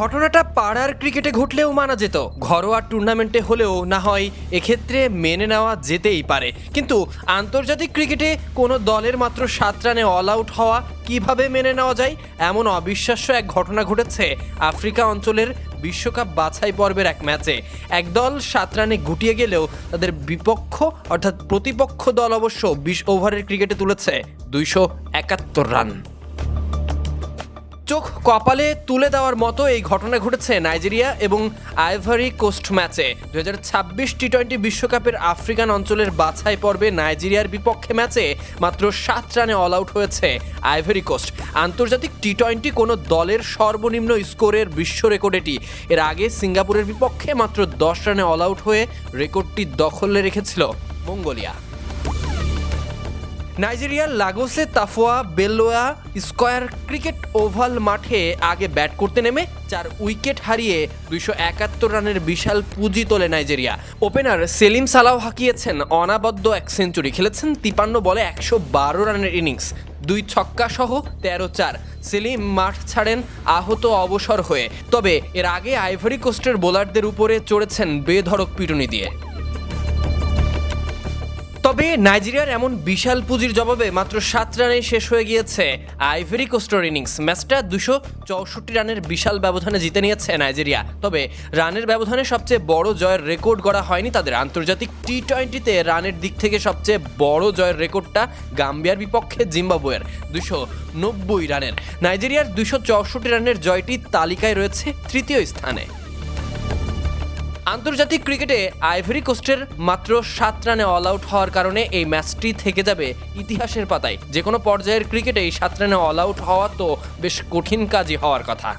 ঘটনাটা পাড়ার ক্রিকেটে ঘটলেও মানা যেত। ঘরোয়া টুর্নামেন্টে হলেও না হয় এক্ষেত্রে মেনে নেওয়া যেতেই পারে। কিন্তু আন্তর্জাতিক ক্রিকেটে কোনো দলের মাত্র সাত রানে অল আউট হওয়া কীভাবে মেনে নেওয়া যায়, এমন অবিশ্বাস্য এক ঘটনা ঘটেছে আফ্রিকা অঞ্চলের বিশ্বকাপ বাছাই পর্বের এক ম্যাচে। একদল সাত রানে গুটিয়ে গেলেও তাদের বিপক্ষ অর্থাৎ প্রতিপক্ষ দল অবশ্য বিশ ওভারের ক্রিকেটে তুলেছে দুইশো একাত্তর রান। চোখ কপালে তুলে দেওয়ার মতো এই ঘটনা ঘটেছে নাইজেরিয়া এবং আইভারি কোস্ট ম্যাচে। দু হাজার ছাব্বিশ টি টোয়েন্টি বিশ্বকাপের আফ্রিকান অঞ্চলের বাছাই পর্বে নাইজেরিয়ার বিপক্ষে ম্যাচে মাত্র সাত রানে অল আউট হয়েছে আইভারি কোস্ট। আন্তর্জাতিক টি টোয়েন্টি কোনো দলের সর্বনিম্ন স্কোরের বিশ্ব রেকর্ড এটি। এর আগে সিঙ্গাপুরের বিপক্ষে মাত্র দশ রানে অল আউট হয়ে রেকর্ডটি দখলে রেখেছিল মঙ্গোলিয়া। নাইজেরিয়ার লাগোসে Tafawa Balewa square cricket oval মাঠে আগে ব্যাট করতে নেমে চার উইকেট হারিয়ে দুইশো একাত্তর রানের বিশাল পুঁজি তোলে নাইজেরিয়া। ওপেনার সেলিম সালাও হাঁকিয়েছেন অনাবদ্ধ এক সেঞ্চুরি। খেলেছেন তিপান্ন বলে একশো বারো রানের ইনিংস, দুই ছক্কা সহ তেরো চার। সেলিম মাঠ ছাড়েন আহত অবসর হয়ে। তবে এর আগে আইভরি কোস্টের বোলারদের উপরে চড়েছেন বেধড়ক পিটুনি দিয়ে। তবে নাইজেরিয়ার এমন বিশাল পুঁজির জবাবে মাত্র সাত রানে শেষ হয়ে গিয়েছে আইভেরি কোস্টার ইনিংস। ম্যাচটা দুশো চৌষট্টি রানের বিশাল ব্যবধানে জিতে নিয়েছে নাইজেরিয়া। তবে রানের ব্যবধানে সবচেয়ে বড় জয়ের রেকর্ড গড়া হয়নি তাদের। আন্তর্জাতিক টি টোয়েন্টিতে রানের দিক থেকে সবচেয়ে বড় জয়ের রেকর্ডটা গাম্বিয়ার বিপক্ষে জিম্বাবুয়ের, দুশো নব্বই রানের। নাইজেরিয়ার দুশো চৌষট্টি রানের জয়টি তালিকায় রয়েছে তৃতীয় স্থানে। আন্তর্জাতিক ক্রিকেটে আইভরি কোস্টের মাত্র সাত রানে অল আউট হওয়ার কারণে এই ম্যাচটি থেকে যাবে ইতিহাসের পাতায়। যে কোনো পর্যায়ের ক্রিকেটেই সাত রানে অল আউট হওয়া তো বেশ কঠিন কাজই হওয়ার কথা।